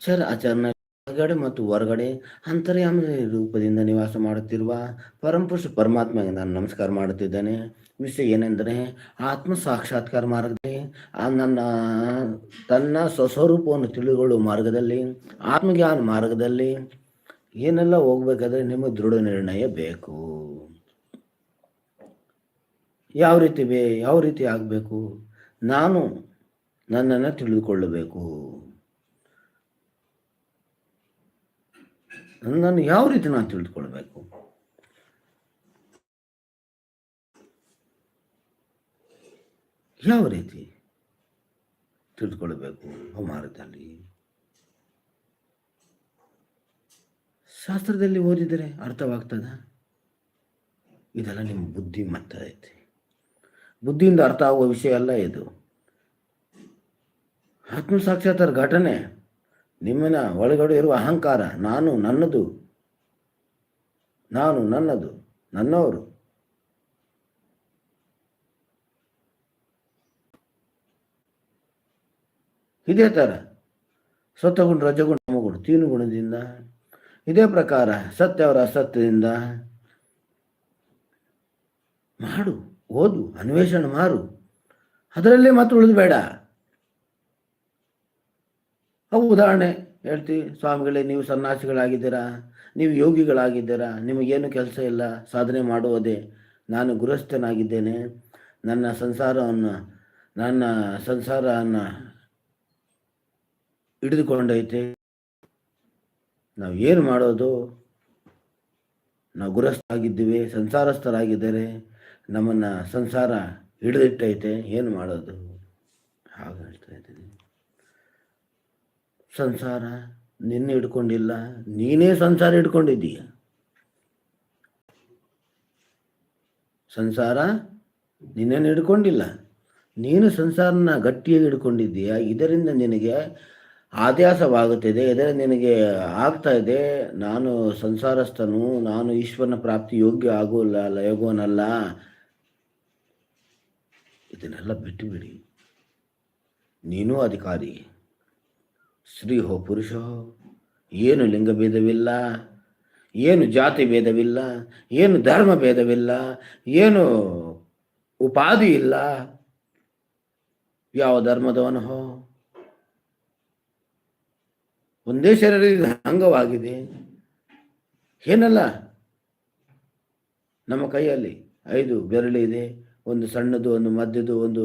ಚರ ಆಚರಣ ಒಳಗಡೆ ಮತ್ತು ಹೊರಗಡೆ ಅಂತರ್ಯಾಮ ರೂಪದಿಂದ ನಿವಾಸ ಮಾಡುತ್ತಿರುವ ಪರಂಪುರುಷ ಪರಮಾತ್ಮಗೆ ನಾನು ನಮಸ್ಕಾರ ಮಾಡುತ್ತಿದ್ದೇನೆ. ವಿಷಯ ಏನೆಂದರೆ, ಆತ್ಮ ಸಾಕ್ಷಾತ್ಕಾರ ಮಾರ್ಗದಲ್ಲಿ ನನ್ನ, ತನ್ನ ಸ್ವಸ್ವರೂಪವನ್ನು ತಿಳಿದುಕೊಳ್ಳುವ ಮಾರ್ಗದಲ್ಲಿ, ಆತ್ಮಜ್ಞಾನ ಮಾರ್ಗದಲ್ಲಿ ಏನೆಲ್ಲ ಹೋಗ್ಬೇಕಾದ್ರೆ ನಿಮಗೆ ದೃಢ ನಿರ್ಣಯ ಬೇಕು. ಯಾವ ರೀತಿ ಬೇ, ಯಾವ ರೀತಿ ಆಗಬೇಕು? ನಾನು ನನ್ನನ್ನು ತಿಳಿದುಕೊಳ್ಳಬೇಕು. ನನ್ನನ್ನು ಯಾವ ರೀತಿ ನಾನು ತಿಳಿದುಕೊಳ್ಬೇಕು? ಯಾವ ರೀತಿ ತಿಳಿದುಕೊಳ್ಬೇಕು ಆ ಶಾಸ್ತ್ರದಲ್ಲಿ ಓದಿದರೆ ಅರ್ಥವಾಗ್ತದ? ಇದೆಲ್ಲ ನಿಮ್ಮ ಬುದ್ಧಿ ಮತ್ತ ಐತಿ. ಬುದ್ಧಿಯಿಂದ ಅರ್ಥ ಆಗುವ ವಿಷಯ ಅಲ್ಲ ಇದು. ಆತ್ಮ ಸಾಕ್ಷಾತ್ಕಾರ ಘಟನೆ. ನಿಮ್ಮನ ಒಳಗಡೆ ಇರುವ ಅಹಂಕಾರ ನಾನು ನನ್ನದು ನಾನು ನನ್ನದು ನನ್ನವರು ಇದೇ ಥರ ಸತ್ವಗುಣ, ರಜಗುಣ ಮಗುಣ ತೀನು ಗುಣದಿಂದ ಇದೇ ಪ್ರಕಾರ ಸತ್ಯವರ ಅಸತ್ಯದಿಂದ ಮಾಡು, ಓದು, ಅನ್ವೇಷಣೆ ಮಾಡು. ಅದರಲ್ಲೇ ಮಾತ್ರ ಉಳಿದು ಬೇಡ. ಅವು ಉದಾಹರಣೆ ಹೇಳ್ತೀವಿ ಸ್ವಾಮಿಗಳೇ, ನೀವು ಸನ್ಯಾಸಿಗಳಾಗಿದ್ದೀರಾ? ನೀವು ಯೋಗಿಗಳಾಗಿದ್ದೀರಾ? ನಿಮಗೇನು ಕೆಲಸ ಇಲ್ಲ? ಸಾಧನೆ ಮಾಡುವುದೇ? ನಾನು ಗೃಹಸ್ಥನಾಗಿದ್ದೇನೆ. ನನ್ನ ಸಂಸಾರವನ್ನು ನನ್ನ ಸಂಸಾರವನ್ನು ಹಿಡಿದುಕೊಂಡೈತೆ. ನಾವು ಏನು ಮಾಡೋದು? ನಾವು ಗುರಸ್ಥರಾಗಿದ್ದೀವಿ ಸಂಸಾರಸ್ಥರಾಗಿದ್ದಾರೆ. ನಮ್ಮನ್ನು ಸಂಸಾರ ಹಿಡಿದಿಟ್ಟೈತೆ. ಏನು ಮಾಡೋದು? ಹಾಗೆ ಹೇಳ್ತಾ ಸಂಸಾರ ನಿನ್ನೆ ಹಿಡ್ಕೊಂಡಿಲ್ಲ, ನೀನೇ ಸಂಸಾರ ಹಿಡ್ಕೊಂಡಿದ್ದೀಯ? ಸಂಸಾರ ನಿನ್ನೇನು ಹಿಡ್ಕೊಂಡಿಲ್ಲ, ನೀನು ಸಂಸಾರನ ಗಟ್ಟಿಯಾಗಿ ಹಿಡ್ಕೊಂಡಿದ್ದೀಯ, ಇದರಿಂದ ನಿನಗೆ ಆದ್ಯಾಸವಾಗುತ್ತಿದೆ, ಇದರಿಂದ ನಿನಗೆ ಆಗ್ತಾ ಇದೆ ನಾನು ಸಂಸಾರಸ್ಥನು, ನಾನು ಈಶ್ವರನ ಪ್ರಾಪ್ತಿ ಯೋಗ್ಯ ಆಗೋಲ್ಲ ಲಯೋಗೋನಲ್ಲ ಇದನ್ನೆಲ್ಲ ಬಿಟ್ಟುಬಿಡಿ. ನೀನು ನೀನೂ ಅಧಿಕಾರಿ. ಸ್ತ್ರೀ ಹೋ ಪುರುಷ, ಏನು ಲಿಂಗ ಭೇದವಿಲ್ಲ ಏನು ಜಾತಿ ಭೇದವಿಲ್ಲ ಏನು ಧರ್ಮ ಭೇದವಿಲ್ಲ ಏನು ಉಪಾಧಿ ಇಲ್ಲ, ಯಾವ ಧರ್ಮದವನು. ಹೋ ಒಂದೇ ಶರೀರದ ಅಂಗವಾಗಿದೆ. ಏನಲ್ಲ? ನಮ್ಮ ಕೈಯಲ್ಲಿ ಐದು ಬೆರಳಿದೆ ಒಂದು ಸಣ್ಣದು, ಒಂದು ಮಧ್ಯದು, ಒಂದು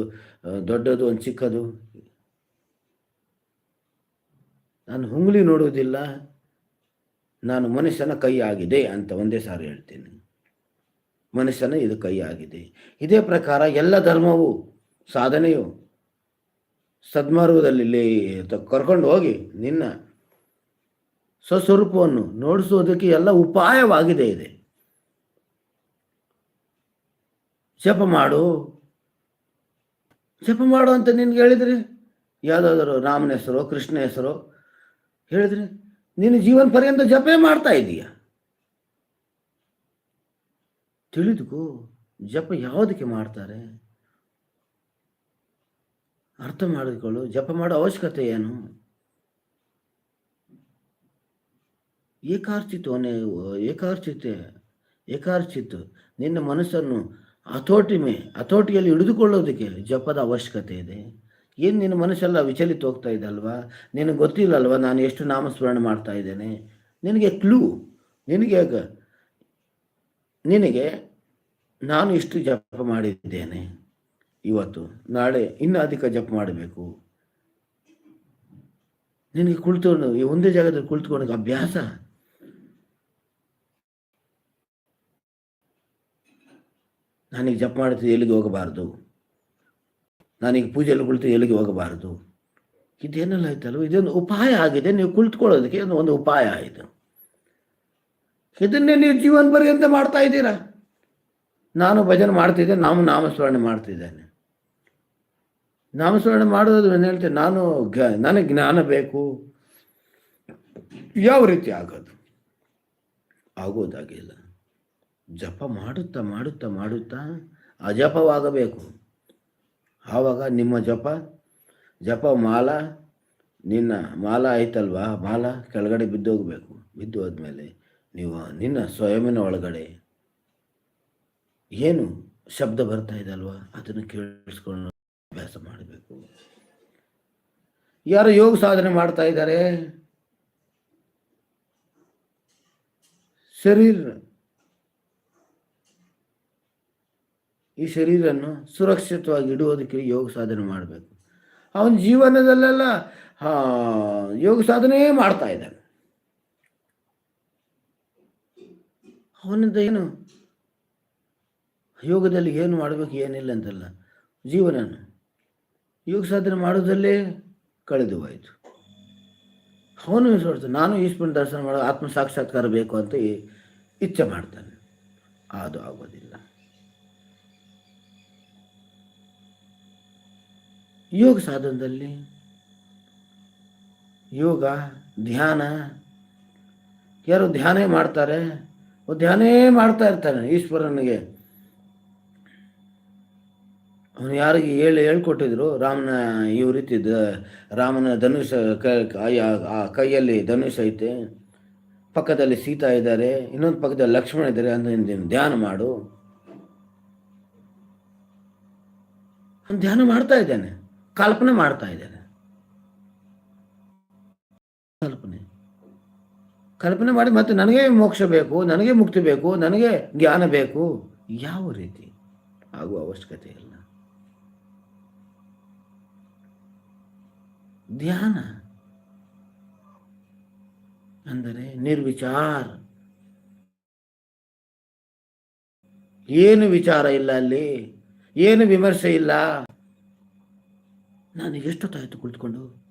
ದೊಡ್ಡದು, ಒಂದು ಚಿಕ್ಕದು. ನಾನು ಹುಂಗ್ಲಿ ನೋಡುವುದಿಲ್ಲ, ನಾನು ಮನುಷ್ಯನ ಕೈ ಆಗಿದೆ ಅಂತ ಒಂದೇ ಸಾರಿ ಹೇಳ್ತೀನಿ. ಮನುಷ್ಯನ ಇದು ಕೈ ಆಗಿದೆ. ಇದೇ ಪ್ರಕಾರ ಎಲ್ಲ ಧರ್ಮವು ಸಾಧನೆಯು ಸದ್ಮಾರ್ಗದಲ್ಲಿ ಕರ್ಕೊಂಡು ಹೋಗಿ ನಿನ್ನ ಸ್ವಸ್ವರೂಪವನ್ನು ನೋಡಿಸುವುದಕ್ಕೆ ಎಲ್ಲ ಉಪಾಯವಾಗಿದೆ ಇದೆ. ಜಪ ಮಾಡು. ಜಪ ಮಾಡು ಅಂತ ನಿನ್ಗೆ ಹೇಳಿದ್ರಿ? ಯಾವುದಾದ್ರು ರಾಮನ ಹೆಸರು ಕೃಷ್ಣ ಹೆಸರು ಹೇಳಿದ್ರೆ ನೀನು ಜೀವನ ಪರ್ಯಂತ ಜಪೆ ಮಾಡ್ತಾ ಇದೀಯ? ತಿಳಿದುಕೋ, ಜಪ ಯಾವುದಕ್ಕೆ ಮಾಡ್ತಾರೆ? ಅರ್ಥ ಮಾಡಿಕೊಳ್ಳು, ಜಪ ಮಾಡೋ ಅವಶ್ಯಕತೆ ಏನು? ಏಕಾರ್ಚಿತವನೇ ಏಕಾರ್ಚಿತೆ, ಏಕಾರ್ಚಿತ್ ನಿನ್ನ ಮನಸ್ಸನ್ನು ಹತೋಟಿ ಮೇ ಹಿಡಿದುಕೊಳ್ಳೋದಕ್ಕೆ ಜಪದ ಅವಶ್ಯಕತೆ ಇದೆ. ಏನು ನಿನ್ನ ಮನಸ್ಸೆಲ್ಲ ವಿಚಲಿತ ಹೋಗ್ತಾ ಇದ್ದಲ್ವಾ ನಿನಗೆ ಗೊತ್ತಿಲ್ಲಲ್ವಾ ನಾನು ಎಷ್ಟು ನಾಮಸ್ಮರಣೆ ಮಾಡ್ತಾ ಇದ್ದೇನೆ? ನಿನಗೆ ಕ್ಲೂ ನಿನಗೆ ನಿನಗೆ ನಾನು ಇಷ್ಟು ಜಪ ಮಾಡಿದ್ದೇನೆ ಇವತ್ತು. ನಾಳೆ ಇನ್ನೂ ಅಧಿಕ ಜಪ ಮಾಡಬೇಕು. ನಿನಗೆ ಕುಳಿತುಕೊಂಡು, ಈ ಒಂದೇ ಜಾಗದಲ್ಲಿ ಕುಳಿತುಕೊಂಡು ಅಭ್ಯಾಸ? ನಾನೀಗ ಜಪ ಮಾಡ್ತಿದ್ದೆ ಎಲ್ಲಿಗೆ ಹೋಗಬಾರ್ದು? ನಾನೀಗ ಪೂಜೆಯಲ್ಲಿ ಕುಳಿತು ಎಲ್ಲಿಗೆ ಹೋಗಬಾರದು? ಇದೇನೆಲ್ಲ ಆಯ್ತಲ್ವ? ಇದೊಂದು ಉಪಾಯ ಆಗಿದೆ. ನೀವು ಕುಳಿತುಕೊಳ್ಳೋದಕ್ಕೆ ಒಂದು ಉಪಾಯ ಆಯಿತು. ಇದನ್ನೇ ನೀವು ಜೀವನ ಪರ್ಯಂತ ಮಾಡ್ತಾ ಇದ್ದೀರಾ? ನಾನು ಭಜನೆ ಮಾಡ್ತಿದ್ದೆ ನಾನು ನಾಮಸ್ಮರಣೆ ಮಾಡ್ತಿದ್ದೇನೆ. ನಾಮಸ್ಮರಣೆ ಮಾಡೋದು ಏನು ಹೇಳ್ತೇನೆ, ನಾನು ಗ, ನನಗೆ ಜ್ಞಾನ ಬೇಕು. ಯಾವ ರೀತಿ ಆಗೋದು? ಆಗೋದಾಗಿಲ್ಲ. ಜಪ ಮಾಡುತ್ತಾ ಮಾಡುತ್ತಾ ಮಾಡುತ್ತಾ ಅಜಪವಾಗಬೇಕು. ಆವಾಗ ನಿಮ್ಮ ಜಪ ಜಪ ಮಾಲ, ನಿನ್ನ ಮಾಲ ಆಯ್ತಲ್ವಾ? ಮಾಲ ಕೆಳಗಡೆ ಬಿದ್ದೋಗಬೇಕು ಬಿದ್ದು ಹೋದ್ಮೇಲೆ ನೀವು ನಿನ್ನ ಸ್ವಯಂನ ಒಳಗಡೆ ಏನು ಶಬ್ದ ಬರ್ತಾ ಇದೆ ಅಲ್ವಾ ಅದನ್ನು ಕೇಳಿಸ್ಕೊಂಡು ಅಭ್ಯಾಸ ಮಾಡಬೇಕು. ಯಾರು ಯೋಗ ಸಾಧನೆ ಮಾಡ್ತಾ ಇದ್ದಾರೆ? ಶರೀರ. ಈ ಶರೀರನ್ನು ಸುರಕ್ಷಿತವಾಗಿ ಇಡುವುದಕ್ಕೆ ಯೋಗ ಸಾಧನೆ ಮಾಡಬೇಕು. ಅವನ ಜೀವನದಲ್ಲೆಲ್ಲ ಯೋಗ ಸಾಧನೆ ಮಾಡ್ತಾ ಇದ್ದಾನೆ. ಅವನಿಂದ ಏನು? ಯೋಗದಲ್ಲಿ ಏನು ಮಾಡಬೇಕು, ಏನಿಲ್ಲ ಅಂತಲ್ಲ ಜೀವನ ಯೋಗ ಸಾಧನೆ ಮಾಡೋದಲ್ಲೇ ಕಳೆದು ಹೋಯಿತು. ಅವನು ಸೋಡ್ತಾನೆ ನಾನು ಈಶ್ವರನ ದರ್ಶನ ಮಾಡೋ, ಆತ್ಮ ಸಾಕ್ಷಾತ್ಕಾರ ಬೇಕು ಅಂತ ಇಚ್ಛೆ ಮಾಡ್ತಾನೆ. ಅದು ಆಗೋದಿಲ್ಲ. ಯೋಗ ಸಾಧನದಲ್ಲಿ ಯೋಗ, ಧ್ಯಾನ, ಯಾರು ಧ್ಯಾನ ಮಾಡ್ತಾರೆ ಧ್ಯಾನೇ ಮಾಡ್ತಾ ಇರ್ತಾನೆ ಈಶ್ವರನಿಗೆ. ಅವನು ಯಾರಿಗೆ ಹೇಳಿ ಹೇಳ್ಕೊಟ್ಟಿದ್ರು, ರಾಮನ ಈ ರೀತಿ ದ- ರಾಮನ ಧನುಷ ಕೈಯಲ್ಲಿ ಧನುಷ ಐತೆ, ಪಕ್ಕದಲ್ಲಿ ಸೀತಾ ಇದ್ದಾರೆ, ಇನ್ನೊಂದು ಪಕ್ಕದಲ್ಲಿ ಲಕ್ಷ್ಮಣ ಇದ್ದಾರೆ ನೀನು ಧ್ಯಾನ ಮಾಡು. ಧ್ಯಾನ ಮಾಡ್ತಾ ಇದ್ದಾನೆ. ಕಲ್ಪನೆ ಮಾಡ್ತಾ ಇದ್ದಾರೆ ಕಲ್ಪನೆ. ಕಲ್ಪನೆ ಮಾಡಿ ಮತ್ತೆ ನನಗೆ ಮೋಕ್ಷ ಬೇಕು, ನನಗೆ ಮುಕ್ತಿ ಬೇಕು, ನನಗೆ ಜ್ಞಾನ ಬೇಕು, ಯಾವ ರೀತಿ? ಆಗುವ ಅವಶ್ಯಕತೆ ಇಲ್ಲ. ಧ್ಯಾನ ಅಂದರೆ ನಿರ್ವಿಚಾರ. ಏನು ವಿಚಾರ ಇಲ್ಲ ಅಲ್ಲಿ? ಏನು ವಿಮರ್ಶೆ ಇಲ್ಲ? ನಾನು ಎಷ್ಟೊತ್ತಾಯಿತು ಕುಳಿತುಕೊಂಡು?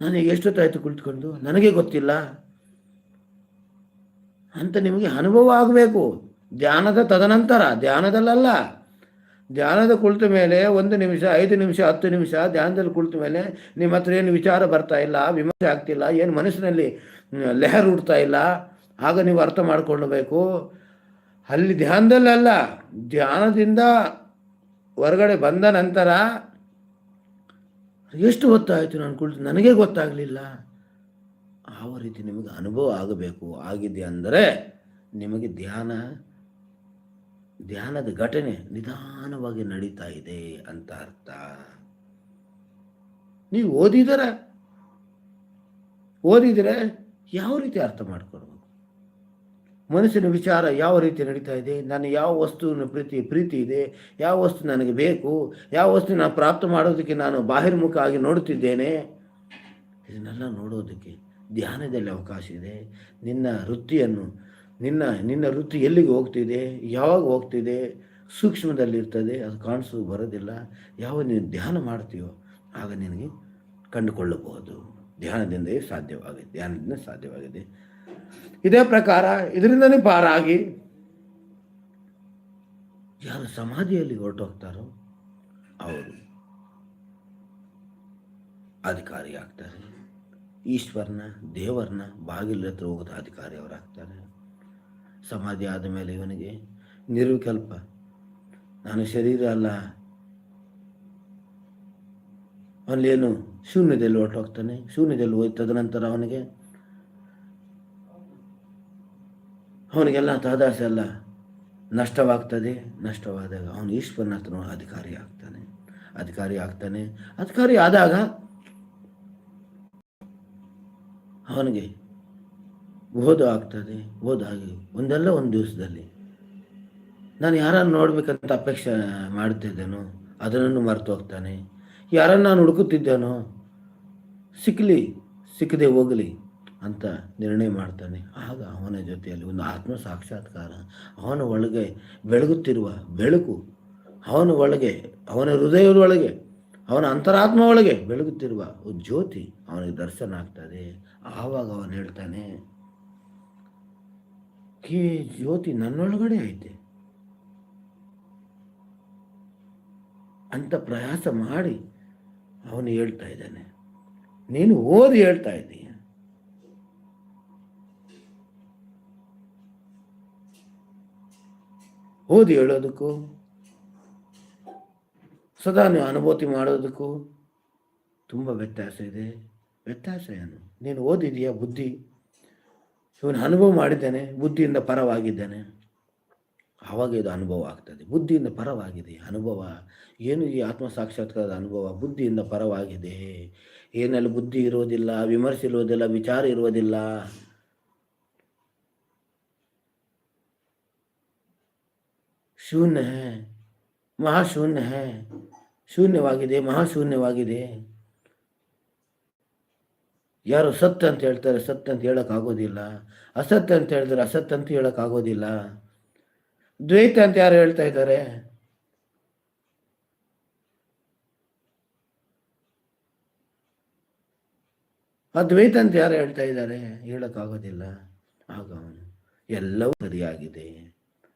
ನನಗೆ ಎಷ್ಟೊತ್ತಾಯಿತು ಕುಳಿತುಕೊಂಡು? ನನಗೆ ಗೊತ್ತಿಲ್ಲ. ಅಂತ ನಿಮಗೆ ಅನುಭವ ಆಗಬೇಕು. ಧ್ಯಾನದ ತದನಂತರ, ಧ್ಯಾನದಲ್ಲಲ್ಲ. ಧ್ಯಾನದ ಕುಳಿತ ಮೇಲೆ ಒಂದು ನಿಮಿಷ, ಐದು ನಿಮಿಷ, ಹತ್ತು ನಿಮಿಷ, ಧ್ಯಾನದಲ್ಲಿ ಕುಳಿತ ಮೇಲೆ ನಿಮ್ಮ ಹತ್ರ ಏನು ವಿಚಾರ ಬರ್ತಾ ಇಲ್ಲ, ವಿಮರ್ಶೆ ಆಗ್ತಿಲ್ಲ, ಏನು ಮನಸ್ಸಿನಲ್ಲಿ ಲೆಹರ್ ಉಡ್ತಾ ಇಲ್ಲ, ಆಗ ನೀವು ಅರ್ಥ ಮಾಡಿಕೊಳ್ಳಬೇಕು. ಅಲ್ಲಿ ಧ್ಯಾನದಲ್ಲಲ್ಲ, ಧ್ಯಾನದಿಂದ ಹೊರಗಡೆ ಬಂದ ನಂತರ ಎಷ್ಟು ಹೊತ್ತಾಯಿತು ನಾನು ಕುಳಿತು? ನನಗೆ ಗೊತ್ತಾಗಲಿಲ್ಲ. ಯಾವ ರೀತಿ ನಿಮಗೆ ಅನುಭವ ಆಗಬೇಕು. ಆಗಿದೆ ಅಂದರೆ ನಿಮಗೆ ಧ್ಯಾನ, ಧ್ಯಾನದ ಘಟನೆ ನಿಧಾನವಾಗಿ ನಡೀತಾ ಇದೆ ಅಂತ ಅರ್ಥ. ನೀವು ಓದಿದರೆ ಓದಿದರೆ ಯಾವ ರೀತಿ ಅರ್ಥ ಮಾಡ್ಕೊಳ್ಬೇಕು? ಮನಸ್ಸಿನ ವಿಚಾರ ಯಾವ ರೀತಿ ನಡೀತಾ ಇದೆ? ನಾನು ಯಾವ ವಸ್ತುವಿನ ಪ್ರೀತಿ ಪ್ರೀತಿ ಇದೆ? ಯಾವ ವಸ್ತು ನನಗೆ ಬೇಕು? ಯಾವ ವಸ್ತು ನಾನು ಪ್ರಾಪ್ತ ಮಾಡೋದಕ್ಕೆ ನಾನು ಬಾಹಿರ್ಮುಖ ಆಗಿ ನೋಡುತ್ತಿದ್ದೇನೆ? ಇದನ್ನೆಲ್ಲ ನೋಡೋದಕ್ಕೆ ಧ್ಯಾನದಲ್ಲಿ ಅವಕಾಶ ಇದೆ. ನಿನ್ನ ವೃತ್ತಿಯನ್ನು, ನಿನ್ನ ನಿನ್ನ ವೃತ್ತಿ ಎಲ್ಲಿಗೆ ಹೋಗ್ತಿದೆ? ಯಾವಾಗ ಹೋಗ್ತಿದೆ? ಸೂಕ್ಷ್ಮದಲ್ಲಿರ್ತದೆ ಅದು ಕಾಣಿಸೋದು ಬರೋದಿಲ್ಲ. ಯಾವ ನೀನು ಧ್ಯಾನ ಮಾಡ್ತೀಯೋ, ಆಗ ನಿನಗೆ ಕಂಡುಕೊಳ್ಳಬಹುದು. ಧ್ಯಾನದಿಂದಲೇ ಸಾಧ್ಯವಾಗಿದೆ ಧ್ಯಾನದಿಂದ ಸಾಧ್ಯವಾಗಿದೆ. ಇದೇ ಪ್ರಕಾರ ಇದರಿಂದನೇ ಪಾರಾಗಿ ಯಾರು ಸಮಾಧಿಯಲ್ಲಿ ಹೊರಟೋಗ್ತಾರೋ ಅವರು ಅಧಿಕಾರಿ ಆಗ್ತಾರೆ ಈಶ್ವರನ ದೇವರನ್ನ ಬಾಗಿಲ ಹತ್ರ ಹೋಗೋದು ಅಧಿಕಾರಿ ಅವರಾಗ್ತಾರೆ ಸಮಾಧಿ ಆದ ಮೇಲೆ ಇವನಿಗೆ ನಿರ್ವಿಕಲ್ಪ, ನಾನು ಶರೀರ ಅಲ್ಲ, ಅವನೇನು ಶೂನ್ಯದಲ್ಲಿ ಹೊರಟೋಗ್ತಾನೆ? ಶೂನ್ಯದಲ್ಲಿ ಹೋಗಿ ನಂತರ ಅವನಿಗೆ ಅವನಿಗೆಲ್ಲ ಎಲ್ಲ ನಷ್ಟವಾಗ್ತದೆ. ನಷ್ಟವಾದಾಗ ಅವನು ಈಶ್ವರನ ಹತ್ರ ಅಧಿಕಾರಿ ಆಗ್ತಾನೆ. ಅಧಿಕಾರಿ ಆಗ್ತಾನೆ. ಅಧಿಕಾರಿ ಆದಾಗ ಅವನಿಗೆ ಓದು ಆಗ್ತದೆ. ಓದಾಗಿ ಒಂದಲ್ಲ ಒಂದು ದಿವಸದಲ್ಲಿ ನಾನು ಯಾರನ್ನು ನೋಡಬೇಕಂತ ಅಪೇಕ್ಷೆ ಮಾಡ್ತಿದ್ದೇನೋ ಅದನ್ನು ಮರೆತು ಹೋಗ್ತಾನೆ. ಯಾರನ್ನು ನಾನು ಹುಡುಕುತ್ತಿದ್ದೇನೋ ಸಿಕ್ಕಲಿ ಸಿಕ್ಕದೆ ಹೋಗಲಿ. ಅಂತ ನಿರ್ಣಯ ಮಾಡ್ತಾನೆ. ಆಗ ಅವನ ಜೊತೆಯಲ್ಲಿ ಒಂದು ಆತ್ಮ ಸಾಕ್ಷಾತ್ಕಾರ, ಅವನ ಒಳಗೆ ಬೆಳಗುತ್ತಿರುವ ಬೆಳಕು, ಅವನ ಒಳಗೆ, ಅವನ ಹೃದಯದ ಒಳಗೆ, ಅವನ ಅಂತರಾತ್ಮ ಒಳಗೆ ಬೆಳಗುತ್ತಿರುವ ಒಂದು ಜ್ಯೋತಿ ಅವನಿಗೆ ದರ್ಶನ ಆಗ್ತದೆ. ಆವಾಗ ಅವನು ಹೇಳ್ತಾನೆ, ಈ ಜ್ಯೋತಿ ನನ್ನೊಳಗಡೆ ಐತೆ. ಅಂತ ಪ್ರಯಾಸ ಮಾಡಿ ಅವನು ಹೇಳ್ತಾ ಇದ್ದಾನೆ. ನೀನು ಓದಿ ಹೇಳ್ತಾ ಇದ್ದೀಯ? ಓದಿ ಹೇಳೋದಕ್ಕೂ, ಸದಾ ನೀವು ಅನುಭೂತಿ ಮಾಡೋದಕ್ಕೂ ತುಂಬ ವ್ಯತ್ಯಾಸ ಇದೆ. ವ್ಯತ್ಯಾಸ ಏನು? ನೀನು ಓದಿದೀಯಾ ಬುದ್ಧಿ? ಇವನು ಅನುಭವ ಮಾಡಿದ್ದೇನೆ, ಬುದ್ಧಿಯಿಂದ ಪರವಾಗಿದ್ದೇನೆ. ಆವಾಗ ಇದು ಅನುಭವ ಆಗ್ತದೆ. ಬುದ್ಧಿಯಿಂದ ಪರವಾಗಿದೆ. ಅನುಭವ, ಏನು ಈ ಆತ್ಮ ಸಾಕ್ಷಾತ್ಕಾರದ ಅನುಭವ? ಬುದ್ಧಿಯಿಂದ ಪರವಾಗಿದೆ. ಏನಲ್ಲಿ ಬುದ್ಧಿ ಇರೋದಿಲ್ಲ ವಿಮರ್ಶೆ ಇರೋದಿಲ್ಲ ವಿಚಾರ ಇರೋದಿಲ್ಲ ಶೂನ್ಯ ಹೇ, ಮಹಾಶೂನ್ಯ ಹೇ, ಶೂನ್ಯವಾಗಿದೆ, ಮಹಾಶೂನ್ಯವಾಗಿದೆ. ಯಾರು ಸತ್ಯ ಅಂತ ಹೇಳ್ತಾರೆ, ಸತ್ಯ ಅಂತ ಹೇಳೋಕ್ಕಾಗೋದಿಲ್ಲ ಅಸತ್ ಅಂತ ಹೇಳಿದ್ರೆ ಅಸತ್ ಅಂತ ಹೇಳೋಕ್ಕಾಗೋದಿಲ್ಲ ದ್ವೈತ ಅಂತ ಯಾರು ಹೇಳ್ತಾ ಇದ್ದಾರೆ? ಅದ್ವೈತ ಅಂತ ಯಾರು ಹೇಳ್ತಾ ಇದ್ದಾರೆ? ಹೇಳೋಕ್ಕಾಗೋದಿಲ್ಲ ಆಗ ಅವನು ಎಲ್ಲವೂ ಸರಿಯಾಗಿದೆ.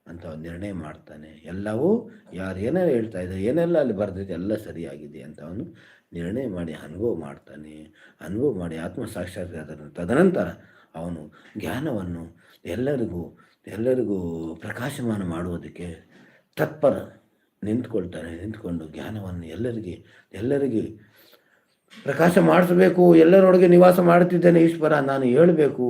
ಅಂತ ನಿರ್ಣಯ ಮಾಡ್ತಾನೆ. ಎಲ್ಲವೂ ಯಾರು ಏನೇ ಹೇಳ್ತಾ ಇದ್ದಾರೆ ಏನೆಲ್ಲ ಅಲ್ಲಿ ಬರ್ದಿದೆ ಎಲ್ಲ ಸರಿಯಾಗಿದೆ ಅಂತ ಅವನು ನಿರ್ಣಯ ಮಾಡಿ ಅನುಭವ ಮಾಡ್ತಾನೆ. ಅನುಭವ ಮಾಡಿ ಆತ್ಮ ಸಾಕ್ಷಾತ್ಕಾರ ತದನಂತರ ಅವನು ಜ್ಞಾನವನ್ನು ಎಲ್ಲರಿಗೂ ಎಲ್ಲರಿಗೂ ಪ್ರಕಾಶಮಾನ ಮಾಡುವುದಕ್ಕೆ ತತ್ಪರ ನಿಂತ್ಕೊಳ್ತಾನೆ, ನಿಂತ್ಕೊಂಡು ಜ್ಞಾನವನ್ನು ಎಲ್ಲರಿಗೆ ಎಲ್ಲರಿಗೆ ಪ್ರಕಾಶ ಮಾಡಿಸಬೇಕು, ಎಲ್ಲರೊಳಗೆ ನಿವಾಸ ಮಾಡುತ್ತಿದ್ದೇನೆ ಈಶ್ವರ, ನಾನು ಹೇಳಬೇಕು.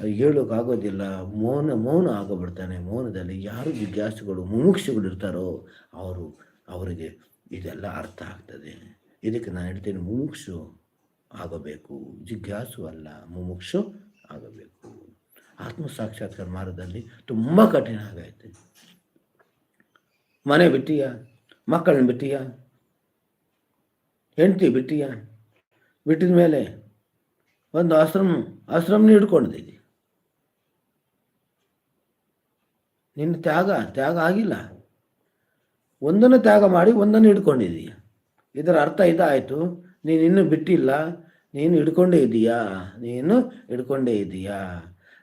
ಹೇಳೋಕ್ಕಾಗೋದಿಲ್ಲ ಮೌನ ಮೌನ ಆಗೋಗ್ಬಿಡ್ತಾನೆ ಮೌನದಲ್ಲಿ ಯಾರು ಜಿಜ್ಞಾಸುಗಳು ಮುಮುಕ್ಷುಗಳು ಇರ್ತಾರೋ ಅವರು, ಅವರಿಗೆ ಇದೆಲ್ಲ ಅರ್ಥ ಆಗ್ತದೆ. ಇದಕ್ಕೆ ನಾನು ಹೇಳ್ತೇನೆ, ಮುಮುಕ್ಷು ಆಗಬೇಕು. ಜಿಜ್ಞಾಸು ಅಲ್ಲ, ಮುಮುಕ್ಷು ಆಗಬೇಕು. ಆತ್ಮ ಸಾಕ್ಷಾತ್ಕಾರ ಮಾರ್ಗದಲ್ಲಿ ತುಂಬ ಕಠಿಣ ಆಗೈತೆ. ಮನೆ ಬಿಟ್ಟಿಯ? ಮಕ್ಕಳನ್ನ ಬಿಟ್ಟಿಯ? ಹೆಂಡತಿ ಬಿಟ್ಟಿಯ? ಬಿಟ್ಟಿದ ಮೇಲೆ ಒಂದು ಆಶ್ರಮ, ಆಶ್ರಮನ ಹಿಡ್ಕೊಂಡಿದ್ದೀನಿ ನಿನ್ನ ತ್ಯಾಗ ತ್ಯಾಗ ಆಗಿಲ್ಲ. ಒಂದನ್ನು ತ್ಯಾಗ ಮಾಡಿ ಒಂದನ್ನು ಹಿಡ್ಕೊಂಡಿದ್ದೀಯ ಇದರ ಅರ್ಥ ಇದಾಯಿತು. ನೀನು ಇನ್ನು ಬಿಟ್ಟಿಲ್ಲ. ನೀನು ಹಿಡ್ಕೊಂಡೇ ಇದೀಯಾ ನೀನು ಹಿಡ್ಕೊಂಡೇ ಇದೀಯಾ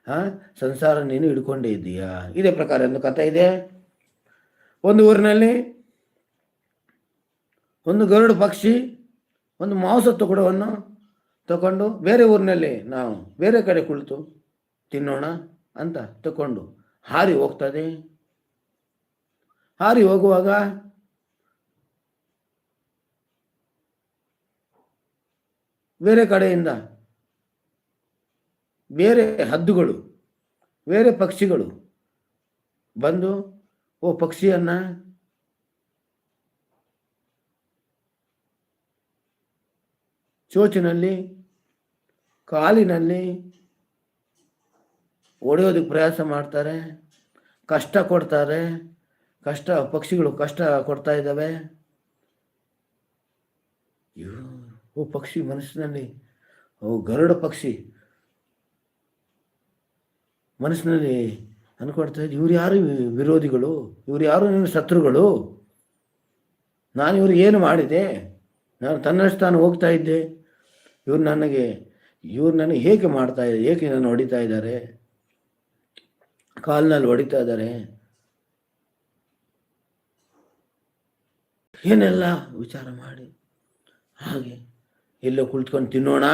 ಹಾಂ? ಸಂಸಾರ ನೀನು ಹಿಡ್ಕೊಂಡೇ ಇದೀಯಾ ಇದೇ ಪ್ರಕಾರ ಒಂದು ಕಥೆ ಇದೆ. ಒಂದು ಊರಿನಲ್ಲಿ ಒಂದು ಗರುಡು ಪಕ್ಷಿ ಒಂದು ಮಾಂಸ ತುಕಡವನ್ನು ತಗೊಂಡು ಬೇರೆ ಊರಿನಲ್ಲಿ ನಾವು ಬೇರೆ ಕಡೆ ಕುಳಿತು ತಿನ್ನೋಣ ಅಂತ ತಗೊಂಡು ಹಾರಿ ಹೋಗ್ತದೆ. ಹಾರಿ ಹೋಗುವಾಗ ಬೇರೆ ಕಡೆಯಿಂದ ಬೇರೆ ಹದ್ದುಗಳು, ಬೇರೆ ಪಕ್ಷಿಗಳು ಬಂದು, ಓ ಪಕ್ಷಿಯನ್ನ ಚೋಚಿನಲ್ಲಿ, ಕಾಲಿನಲ್ಲಿ ಹೊಡೆಯೋದಕ್ಕೆ ಪ್ರಯಾಸ ಮಾಡ್ತಾರೆ, ಕಷ್ಟ ಕೊಡ್ತಾರೆ, ಕಷ್ಟ, ಪಕ್ಷಿಗಳು ಕಷ್ಟ ಕೊಡ್ತಾ ಇದ್ದಾವೆ. ಇವು ಓ ಪಕ್ಷಿ ಮನಸ್ಸಿನಲ್ಲಿ, ಓ ಗರುಡ ಪಕ್ಷಿ ಮನಸ್ಸಿನಲ್ಲಿ ಅನ್ಕೊಡ್ತಾ ಇದ್ದು, ಇವ್ರು ಯಾರು ವಿರೋಧಿಗಳು? ಇವ್ರು ಯಾರು ನನ್ನ ಶತ್ರುಗಳು? ನಾನು ಇವ್ರಿಗೆ ಏನು ಮಾಡಿದೆ? ನಾನು ತನ್ನಷ್ಟು ತಾನು ಹೋಗ್ತಾ ಇದ್ದೆ. ಇವ್ರು ನನಗೆ ಇವ್ರು ನನಗೆ ಹೇಗೆ ಮಾಡ್ತಾ ಇದ್ದಾರೆ, ಏಕೆ ನಾನು ಹೊಡಿತಾ ಇದ್ದಾರೆ? ಕಾಲ್ನಲ್ಲಿ ಹೊಡಿತಾ ಇದ್ದಾರೆ. ಏನೆಲ್ಲ ವಿಚಾರ ಮಾಡಿ? ಹಾಗೆ ಎಲ್ಲೋ ಕುಳಿತ್ಕೊಂಡು ತಿನ್ನೋಣ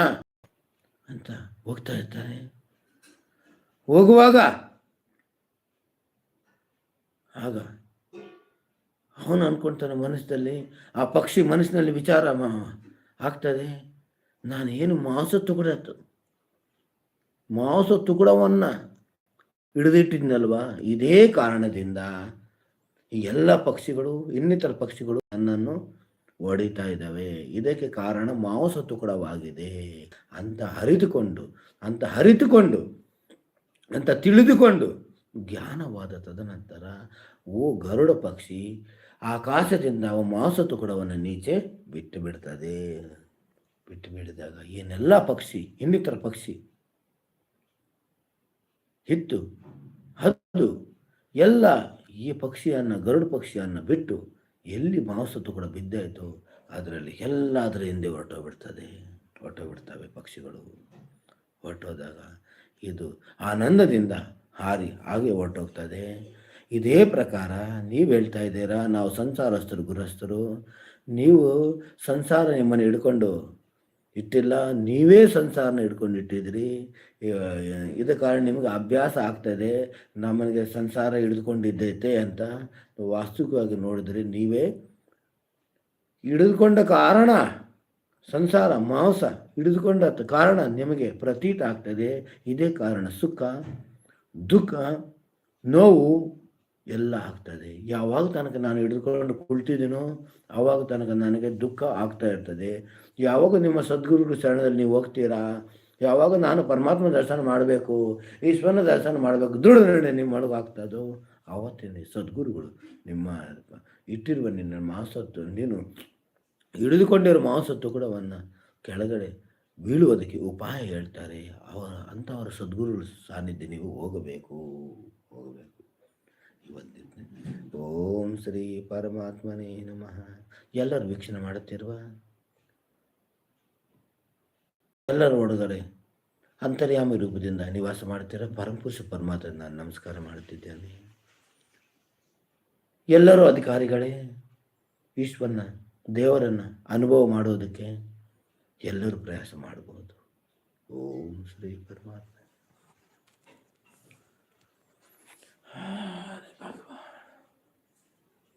ಅಂತ ಹೋಗ್ತಾ ಇರ್ತಾರೆ. ಹೋಗುವಾಗ ಆಗ ಅವನು ಅನ್ಕೊಳ್ತಾನೆ ಮನಸ್ಸಲ್ಲಿ, ಆ ಪಕ್ಷಿ ಮನಸ್ಸಿನಲ್ಲಿ ವಿಚಾರ ಆಗ್ತದೆ. ಏನು ಮಾಂಸ ತುಕಡತ್ತು ಮಾಂಸ ತುಕಡವನ್ನು ಹಿಡಿದಿಟ್ಟಿದ್ನಲ್ವಾ? ಇದೇ ಕಾರಣದಿಂದ ಈ ಎಲ್ಲ ಪಕ್ಷಿಗಳು, ಇನ್ನಿತರ ಪಕ್ಷಿಗಳು ನನ್ನನ್ನು ಹೊಡಿತಾ ಇದ್ದಾವೆ. ಇದಕ್ಕೆ ಕಾರಣ ಮಾಂಸ ತುಕಡವಾಗಿದೆ ಅಂತ ಹರಿದುಕೊಂಡು ಅಂತ ಹರಿದುಕೊಂಡು ಅಂತ ತಿಳಿದುಕೊಂಡು ಜ್ಞಾನವಾದ ತದನಂತರ, ಓ ಗರುಡ ಪಕ್ಷಿ, ಆಕಾಶದಿಂದ ಅವ ಮಾಂಸ ತುಕಡವನ್ನು ನೀಚೆ ಬಿಟ್ಟು ಬಿಡ್ತದೆ. ಬಿಟ್ಟು ಬಿಡಿದಾಗ ಏನೆಲ್ಲ ಪಕ್ಷಿ, ಇನ್ನಿತರ ಪಕ್ಷಿ ಹಿತ್ತು ಹದ್ದು, ಎಲ್ಲ ಈ ಪಕ್ಷಿಯನ್ನು, ಗರುಡ ಪಕ್ಷಿಯನ್ನು ಬಿಟ್ಟು ಎಲ್ಲಿ ಮಾಂಸತ್ತು ಕೂಡ ಬಿದ್ದಾಯಿತು ಅದರಲ್ಲಿ ಎಲ್ಲ ಅದರ ಹಿಂದೆ ಹೊರಟೋಗ್ಬಿಡ್ತದೆ ಹೊರಟೋಗ್ಬಿಡ್ತವೆ ಪಕ್ಷಿಗಳು. ಹೊರಟೋದಾಗ ಇದು ಆನಂದದಿಂದ ಹಾರಿ ಹಾಗೆ ಹೊರಟೋಗ್ತದೆ ಇದೇ ಪ್ರಕಾರ ನೀವು ಹೇಳ್ತಾ ಇದ್ದೀರಾ, ನಾವು ಸಂಸಾರಸ್ಥರು, ಗೃಹಸ್ಥರು, ನೀವು ಸಂಸಾರ ನಿಮ್ಮನ್ನು ಹಿಡ್ಕೊಂಡು ಇಟ್ಟಿಲ್ಲ, ನೀವೇ ಸಂಸಾರನ ಹಿಡ್ಕೊಂಡು ಇಟ್ಟಿದ್ರಿ ಇದ ಕಾರಣ ನಿಮ್ಗೆ ಅಭ್ಯಾಸ ಆಗ್ತದೆ. ನಮಗೆ ಸಂಸಾರ ಹಿಡಿದುಕೊಂಡಿದ್ದೈತೆ ಅಂತ ವಾಸ್ತವಿಕವಾಗಿ ನೋಡಿದ್ರೆ ನೀವೇ ಹಿಡಿದುಕೊಂಡ ಕಾರಣ, ಸಂಸಾರ, ಮಾಂಸ ಹಿಡಿದುಕೊಂಡ ಕಾರಣ ನಿಮಗೆ ಪ್ರತೀತ ಆಗ್ತದೆ. ಇದೇ ಕಾರಣ ಸುಖ, ದುಃಖ, ನೋವು ಎಲ್ಲ ಆಗ್ತದೆ. ಯಾವಾಗ ತನಕ ನಾನು ಹಿಡಿದುಕೊಂಡು ಕುಳ್ತಿದ್ದೀನೋ ಆವಾಗ ತನಕ ನನಗೆ ದುಃಖ ಆಗ್ತಾ ಇರ್ತದೆ. ಯಾವಾಗ ನಿಮ್ಮ ಸದ್ಗುರುಗಳ ಶರಣದಲ್ಲಿ ನೀವು ಹೋಗ್ತೀರಾ? ಯಾವಾಗ ನಾನು ಪರಮಾತ್ಮ ದರ್ಶನ ಮಾಡಬೇಕು, ಈಶ್ವರನ ದರ್ಶನ ಮಾಡಬೇಕು, ದೃಢ ನಿರ್ಣಯ ನಿಮ್ಮ ಆಗ್ತದೋ ಆವತ್ತಿನ ಸದ್ಗುರುಗಳು ನಿಮ್ಮ ಇಟ್ಟಿರುವ ನಿನ್ನ ಮಾಂಸತ್ವ ನೀನು ಹಿಡಿದುಕೊಂಡಿರೋ ಕೂಡ ಅವನ್ನ ಕೆಳಗಡೆ ಬೀಳುವುದಕ್ಕೆ ಉಪಾಯ ಹೇಳ್ತಾರೆ. ಅವರ, ಅಂಥವರ ಸದ್ಗುರುಗಳ ಸಾನ್ನಿಧ್ಯ ನೀವು ಹೋಗಬೇಕು ಹೋಗಬೇಕು. ಇವತ್ತಿನ ಓಂ ಶ್ರೀ ಪರಮಾತ್ಮನೇ ನಮಃ. ಎಲ್ಲರೂ ವೀಕ್ಷಣೆ ಮಾಡುತ್ತಿರುವ ಎಲ್ಲರೂ ಒಳಗಡೆ ಅಂತರ್ಯಾಮಿ ರೂಪದಿಂದ ನಿವಾಸ ಮಾಡ್ತೀರ ಪರಮಪುರುಷ ಪರಮಾತ್ಮ ನಾನು ನಮಸ್ಕಾರ ಮಾಡುತ್ತಿದ್ದೇನೆ. ಎಲ್ಲರೂ ಅಧಿಕಾರಿಗಳೇ, ಈಶ್ವರನ, ದೇವರನ್ನ ಅನುಭವ ಮಾಡೋದಕ್ಕೆ ಎಲ್ಲರೂ ಪ್ರಯಾಸ ಮಾಡಬಹುದು ಓಂ ಶ್ರೀ ಪರಮಾತ್ಮ.